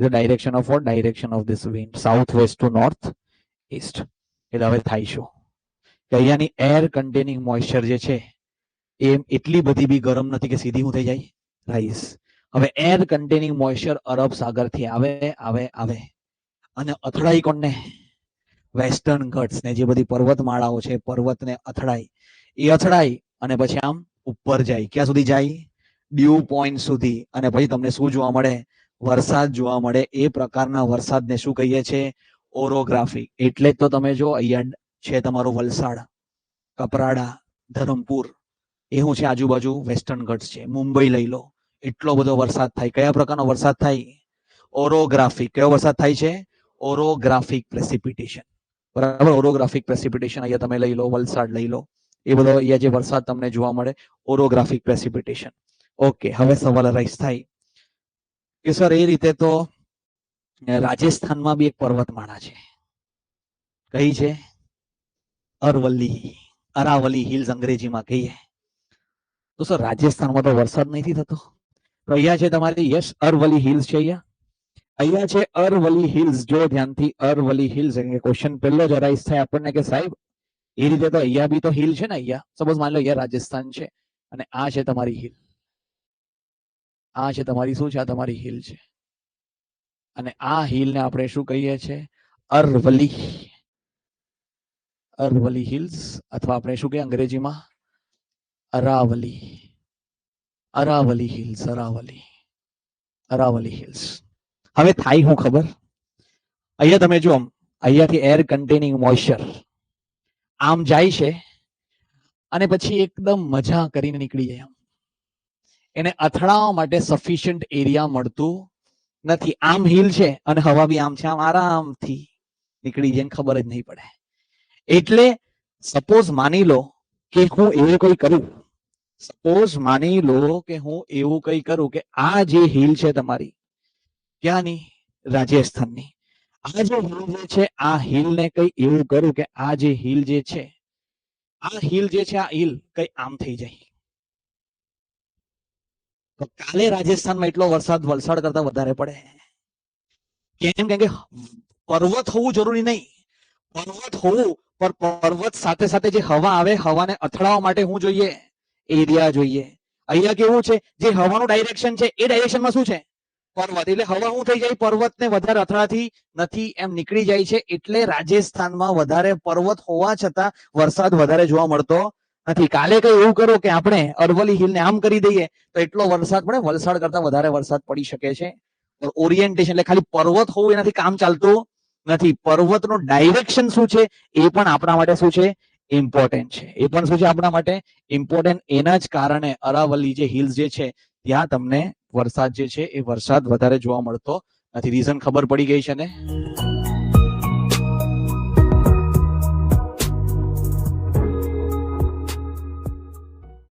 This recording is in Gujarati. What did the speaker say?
the direction of what? Direction of this wind. Southwest to north, east. એટલે હવે થાય શું? કે અહીંયાની એર કન્ટેનિંગ મોઇસ્ચર જે છે એ એટલી બધી બી ગરમ નથી કે સીધી હું જાય. રાઈસ હવે એર કન્ટેનિંગ મોઇસ્ચર અરબ સાગરથી આવે આવે આવે. અને અથડાઈ કોણને? વેસ્ટર્ન ઘટ્સ ને, જે બધી પર્વતમાળાઓ છે, પર્વતને અથડાઈ એ અથડાઈ અને પછી આમ ઉપર જાય. ક્યાં સુધી જાય? ડ્યુ પોઈન્ટ સુધી. અને પછી તમને શું જોવા મળે? વરસાદ જોવા મળે, એ પ્રકારના વરસાદને શું કહીએ છે? ઓરોગ્રાફી. એટલે જ તો તમે જો અહીંયા છે તમારું વલસાડ, કપરાડા, ધરમપુર, એ હું છે આજુબાજુ વેસ્ટર્ન ઘટ્સ છે. મુંબઈ લઈ લો. એટલો બધો વરસાદ થાય. કયા પ્રકારનો વરસાદ થાય? ઓરોગ્રાફિક કયો વરસાદ થાય છે? Orographic precipitation. બરાબર? ઓરોગ્રાફિક પ્રેસિપિટેશન અહીંયા તમે લઈ લો, વલસાડ લઈ લો. એ બધો અહીંયા જે વરસાદ તમને જોવા મળે, ઓરોગ્રાફિક પ્રેસિપિટેશન. ઓકે, હવે સવાલ રાઈસ થાય. કે સર, એ રીતે તો રાજસ્થાનમાં બી એક પર્વતમાળા છે. કઈ છે? અરવલ્લી, અરાવલી હિલ્સ અંગ્રેજીમાં કહીએ. તો સર, રાજસ્થાનમાં તો વરસાદ નથી થતો. તો અહીંયા છે તમારી, યસ અરવલી હિલ્સ છે અહીંયા. અહીંયા છે અરવલી હિલ્સ જો ધ્યાનથી અરવલી હિલ્સ ક્વેશ્ચન પહેલો જ અરાઈઝ થાય આપણને કે સાહેબ, એ રીતે તો અહીંયા બી તો હિલ છે ને અહીંયા. સપોઝ માની લો અહીંયા રાજસ્થાન છે અને આ છે તમારી હિલ આ છે તમારી શું છે? આ તમારી હિલ છે. અને આ હિલ ને આપણે શું કહીએ છીએ? અરવલી અરવલી હિલ્સ અથવા આપણે શું કહીએ અંગ્રેજીમાં? અરાવલી. અરાવલી હિલ્સ, અરાવલી. અરાવલી હિલ્સ. હવે થાય શું ખબર? અહીંયા તમે જો અહીંયાથી એર કન્ટેનિંગ મોઇસ્ચર આમ જાય છે અને પછી એકદમ મજા કરીને નીકળી જાય આમ. એને અથડાવવા માટે સફિશિયન્ટ એરિયા મળતું નથી. આમ હિલ છે અને હવા બી આમ છે. આમ આરામથી નીકળી જાય ખબર જ નહીં પડે. એટલે સપોઝ માની લો કે હું એવું કઈ કરું. સપોઝ માની લો કે હું એવું કઈ કરું કે આ જે હિલ છે તમારી ક્યાંની રાજસ્થાનની, આ જે હિલ જે છે, આ હિલ ને કઈ એવું કરું કે આ જે હિલ જે છે, આ હિલ જે છે, આ હિલ કઈ આમ થઈ જાય. તો કાલે રાજસ્થાનમાં એટલો વરસાદ, વલસાડ કરતા વધારે પડે. કેમ? કે પર્વત હોવું જરૂરી નહીં. પર્વત હોવું પર પર્વત સાથે સાથે જે હવા આવે, હવાને અથડાવા માટે હું જોઈએ. એરિયા જોઈએ. અહીંયા કેવું છે? જે હવાનું ડાયરેક્શન છે, એ ડાયરેક્શનમાં શું છે? પર્વત. એટલે હવા શું થઈ જાય? પર્વતને વધારે અથડાતી નથી, એમ નીકળી જાય છે. એટલે રાજસ્થાનમાં વધારે પર્વત હોવા છતાં વરસાદ વધારે જોવા મળતો નથી. કાલે કઈ એવું કરો કે આપણે અરવલી હિલને આમ કરી દઈએ, તો એટલો વરસાદ પડે. વલસાડ કરતા વધારે વરસાદ પડી શકે છે. ઓરિએન્ટેશન એટલે ખાલી પર્વત હોવું એનાથી કામ ચાલતું નથી. પર્વતનું ડાયરેક્શન શું છે? એ પણ આપણા માટે શું છે? ઇમ્પોર્ટન્ટ છે. એ પણ શું છે આપણા માટે? ઇમ્પોર્ટન્ટ એના જ કારણે અરાવલી જે હિલ્સ જે છે, ત્યાં તમને વરસાદ જે છે, એ વરસાદ વધારે જોવા મળતો નથી. રીઝન ખબર પડી ગઈ છે ને?